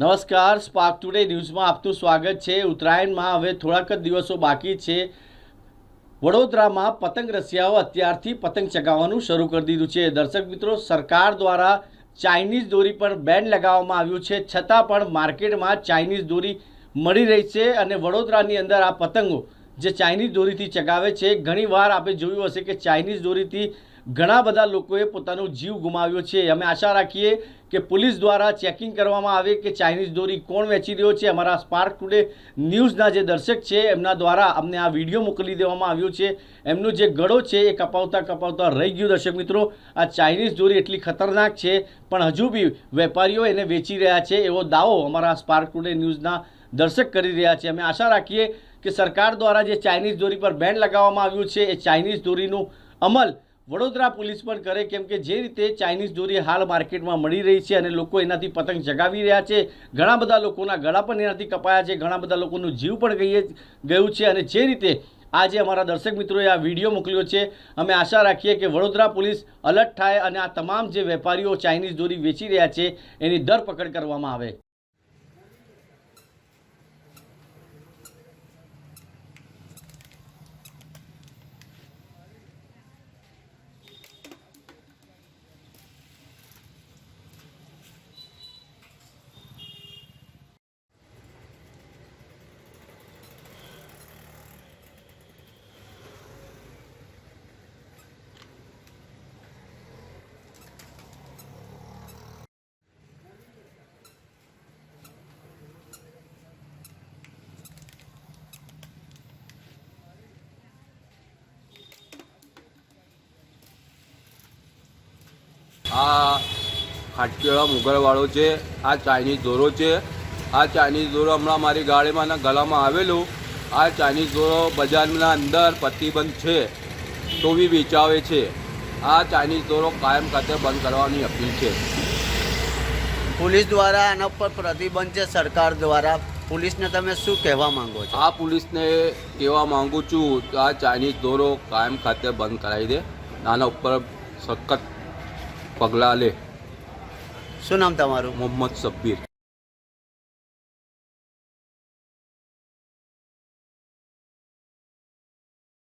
નમસ્કાર spark today ન્યૂઝમાં આપનું સ્વાગત છે. ઉત્તરાયણમાં હવે થોડાક જ દિવસો બાકી છે. વડોદરામાં પતંગ રસિયાઓ અત્યારથી પતંગ ચગાવવાનું શરૂ કરી દીધું છે. દર્શક મિત્રો, સરકાર દ્વારા ચાઇનીઝ દોરી પર બેન લગાવવામાં આવ્યું છે. છતાં પણ માર્કેટમાં ચાઇનીઝ દોરી મળી રહી છે અને વડોદરાની અંદર આ પતંગો જે ચાઇનીઝ દોરીથી ચગાવે છે. ઘણીવાર આપણે જોયું હશે કે ચાઇનીઝ દોરીથી ઘણા બધા લોકોએ પોતાનો જીવ ગુમાવ્યો છે. અમે આશા રાખીએ કે પોલીસ દ્વારા ચેકિંગ કરવામાં આવે કે ચાઇનીઝ દોરી કોણ વેચી રહ્યો છે. અમારા સ્પાર્ક ટુડે ન્યૂઝના જે દર્શક છે, એમના દ્વારા અમને આ વીડિયો મોકલી દેવામાં આવ્યો છે. એમનો જે ગળો છે એ કપાવતા કપાવતા રહી ગયું દર્શક મિત્રો. આ ચાઇનીઝ દોરી એટલી ખતરનાક છે, પણ હજુ બી વેપારીઓ એને વેચી રહ્યા છે. એવો દાવો અમારા સ્પાર્ક ટુડે ન્યૂઝના દર્શક કરી રહ્યા છે. અમે આશા રાખીએ કે સરકાર દ્વારા જે ચાઇનીઝ દોરી પર બેન લગાવવામાં આવ્યું છે, એ ચાઇનીઝ દોરીનું અમલ વડોદરા પોલીસ પણ કરે, કેમ કે જે રીતે ચાઇનીઝ દોરી હાલ માર્કેટમાં મળી રહી છે અને લોકો એનાથી પતંગ જગાવી રહ્યા છે. ઘણા બધા લોકોના ગળા પણ એનાથી કપાયા છે. ઘણા બધા લોકોનું જીવ પણ ગઈએ ગયું છે અને જે રીતે આજે અમારા દર્શક મિત્રોએ આ વીડિયો મોકલ્યો છે, અમે આશા રાખીએ કે વડોદરા પોલીસ અલર્ટ થાય અને આ તમામ જે વેપારીઓ ચાઇનીઝ દોરી વેચી રહ્યા છે, એની ધરપકડ કરવામાં આવે આ ખાટકેળા મુગલવાળો છે આ ચાઇનીઝ દોરો છે. આ ચાઇનીઝ દોરો હમણાં મારી ગાડીમાં ના ગળામાં આવેલું. આ ચાઇનીઝ દોરો બજારના અંદર પ્રતિબંધ છે તો બી વેચાવે છે. આ ચાઇનીઝ દોરો કાયમ ખાતે બંધ કરવાની અપીલ છે. પોલીસ દ્વારા આના પર પ્રતિબંધ છે સરકાર દ્વારા. પોલીસને તમે શું કહેવા માંગો છો? આ પોલીસને કહેવા માંગુ છું કે આ ચાઇનીઝ દોરો કાયમ ખાતે બંધ કરાવી દે. આના ઉપર સખત પગલાં લે. શું નામ તમારું? મોહમ્મદ સબ્બીર